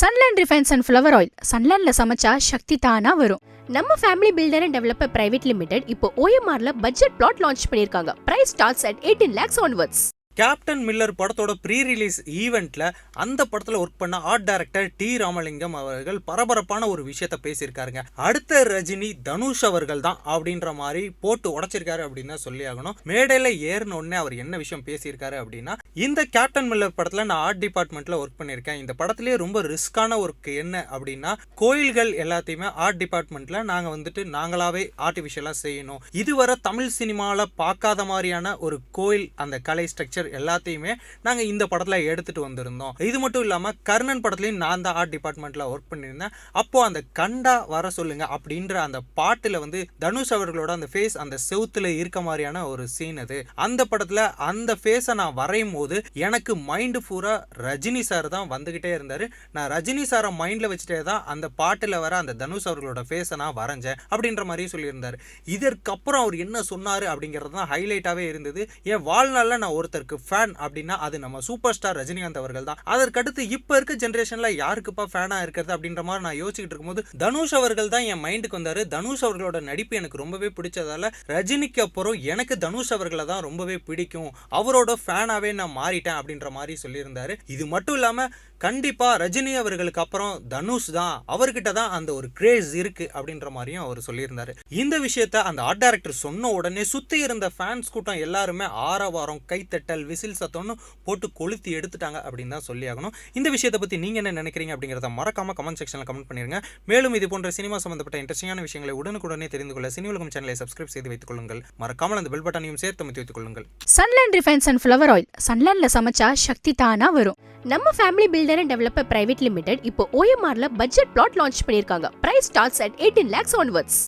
Sunland refines and flower oil சன்லேண்ட்ல சமைச்சா சக்தி தானா வரும். நம்ம family builder and developer private limited இப்போ ஓஎம்ஆர்ல பட்ஜெட் பிளாட் லான்ச் பண்ணியிருக்காங்க price starts at eighteen lakhs onwards Captain Miller படத்தோட ப்ரீ ரிலீஸ் ஈவெண்ட்டில் அந்த படத்தில் ஒர்க் பண்ண ஆர்ட் டைரக்டர் டி ராமலிங்கம் அவர்கள் பரபரப்பான ஒரு விஷயத்த பேசியிருக்காருங்க. அடுத்த ரஜினி தனுஷ் அவர்கள் தான் அப்படின்ற மாதிரி போட்டு உடைச்சிருக்காரு அப்படின்னு சொல்லி ஆகணும். மேடையில் ஏறினோடனே அவர் என்ன விஷயம் பேசியிருக்காரு அப்படின்னா இந்த கேப்டன் மில்லர் படத்தில் நான் ஆர்ட் டிபார்ட்மெண்ட்டில் ஒர்க் பண்ணியிருக்கேன். இந்த படத்திலேயே ரொம்ப ரிஸ்கான ஒர்க் என்ன அப்படின்னா கோயில்கள் எல்லாத்தையுமே ஆர்ட் டிபார்ட்மெண்ட்டில் நாங்கள் வந்துட்டு நாங்களாவே ஆர்டிஃபிஷியலாக செய்யணும். இதுவரை தமிழ் சினிமாவில் பார்க்காத மாதிரியான ஒரு கோயில் அந்த கலை ஸ்ட்ரக்சர் எல்லாத்தையுமே நாங்கள் இந்த படத்தில் எடுத்துட்டு வந்திருந்தோம். இது மட்டும் இல்லாமல் கர்ணன் படத்துலையும் நான் தான் ஆர்ட் டிபார்ட்மெண்ட்டில் ஒர்க் பண்ணியிருந்தேன். அப்போ அந்த கண்டா வர சொல்லுங்க அப்படின்ற அந்த பாட்டில் வந்து தனுஷ் அவர்களோட அந்த ஃபேஸ் அந்த செவுத்துல இருக்க மாதிரியான ஒரு சீன் அது. அந்த படத்தில் அந்த ஃபேஸை நான் வரையும் போது எனக்கு மைண்டு பூரா ரஜினி சார் தான் வந்துக்கிட்டே இருந்தார். நான் ரஜினி சாரை மைண்டில் வச்சுட்டே தான் அந்த பாட்டில் வர அந்த தனுஷ் அவர்களோட ஃபேஸை நான் வரைஞ்சேன் அப்படின்ற மாதிரி சொல்லியிருந்தார். இதற்கப்புறம் அவர் என்ன சொன்னார் அப்படிங்கிறது தான் ஹைலைட்டாகவே இருந்தது. என் வாழ்நாளில் நான் ஒருத்தருக்கு ஃபேன் அப்படின்னா அது நம்ம சூப்பர் ஸ்டார் ரஜினிகாந்த் அவர்கள் தான் அதற்கடுத்து இப்போ இருக்க ஜென்ரேஷனில் யாருக்குப்பா ஃபேனாக இருக்கிறது அப்படின்ற மாதிரி நான் யோசிச்சுட்டு இருக்கும்போது தனுஷ் அவர்கள் தான் என் மைண்டுக்கு வந்தார். தனுஷ் அவர்களோட நடிப்பு எனக்கு ரொம்பவே பிடிச்சதால ரஜினிக்கு அப்புறம் எனக்கு தனுஷ் அவர்களை தான் ரொம்பவே பிடிக்கும். அவரோட ஃபேனாகவே நான் மாறிட்டேன் அப்படின்ற மாதிரி சொல்லியிருந்தார். இது மட்டும் இல்லாமல் கண்டிப்பாக ரஜினி அவர்களுக்கு அப்புறம் தனுஷ் தான் அவர்கிட்ட தான் அந்த ஒரு கிரேஸ் இருக்குது அப்படின்ற மாதிரியும் அவர் சொல்லியிருந்தார். இந்த விஷயத்த அந்த ஆர்ட் டைரக்டர் சொன்ன உடனே சுற்றி இருந்த ஃபேன்ஸ் கூட்டம் எல்லாருமே ஆரவாரம் கைத்தட்டல் விசில் சத்தம்னு போட்டு கொளுத்தி எடுத்துட்டாங்க அப்படின்னு தான் சொல்லி ஆகணும். இந்த விஷயத்தை பத்தி நீங்க என்ன நினைக்கிறீங்க அப்படிங்கிறத மறக்காம கமெண்ட் செக்ஷனில் கமெண்ட் பண்ணிருங்க. மேலும் இது போன்ற சினிமா சம்பந்தப்பட்ட இன்ட்ரெஸ்டிங்கான விஷயங்களை உடனுக்குடனே தெரிந்து கொள்ள சினி உலகம் சேனலை சப்ஸ்கிரைப் செய்து வைத்துக் கொள்ளுங்கள். மறக்காமல் அந்த பெல் பட்டனையும் சேர்த்து அமைத்து வைத்துக் கொள்ளுங்கள். Sunland refines and flower oil சன்லேண்டில் சமைச்சா சக்தி தானா வரும். நம்ம family builder and developer private limited இப்போ ஓஎம்ஆர்ல பட்ஜெட் பிளாட் லான்ச் பண்ணியிருக்காங்க price starts at eighteen lakhs onwards